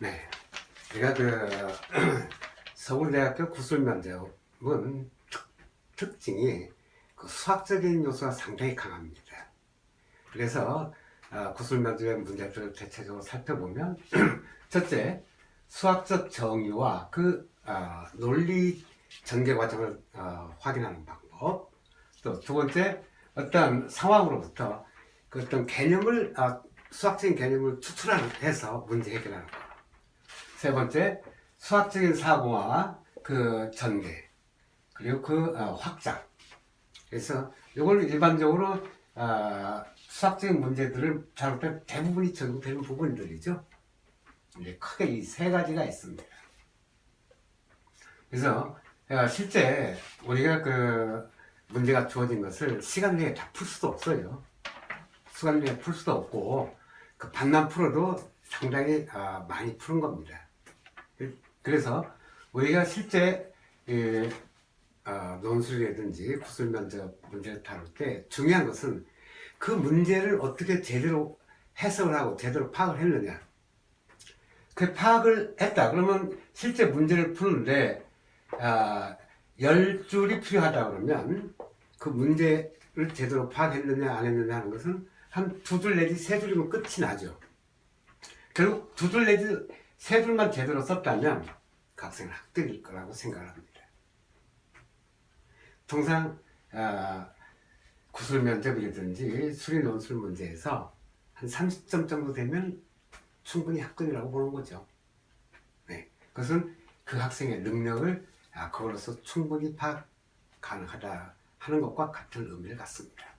네. 제가 그 서울대학교 구술면접은 특, 특징이 그 수학적인 요소가 상당히 강합니다. 그래서 어, 구술면접의 문제들을 대체적으로 살펴보면 첫째 수학적 정의와 그 어, 논리 전개 과정을 어, 확인하는 방법 또 두 번째 어떤 상황으로부터 그 어떤 개념을 아, 수학적인 개념을 추출하는 해서 문제 해결하는 것. 세 번째 수학적인 사고와 그 전개 그리고 그 어, 확장. 그래서 이걸 일반적으로 아, 수학적인 문제들을 잘못하면 대부분이 적용되는 부분들이죠. 이제 크게 이 세 가지가 있습니다. 그래서 아, 실제 우리가 그 문제가 주어진 것을 시간 내에 다 풀 수도 없어요. 시간 내에 풀 수도 없고 그 반만 풀어도 상당히 아, 많이 푸는 겁니다. 그- 그래서 우리가 실제 이, 어, 논술이라든지 구술 면접 문제를 다룰 때 중요한 것은 그 문제를 어떻게 제대로 해석을 하고 제대로 파악을 했느냐. 그 파악을 했다. 그러면 실제 문제를 푸는데 아, 열 줄이 필요하다 그러면 그 문제를 제대로 파악했느냐 안 했느냐 하는 것은 한 두 줄 내지 세 줄이면 끝이 나죠. 결국 두 줄 내지 세 줄만 제대로 썼다면 그 학생은 학생일 거라고 생각을 합니다. 통상 아, 구술 면접이라든지 수리 논술 문제에서 한 30점 정도 되면 충분히 합격이라고 보는 거죠. 네, 그것은 그 학생의 능력을 아, 그걸로서 충분히 파악 가능하다 하는 것과 같은 의미를 갖습니다.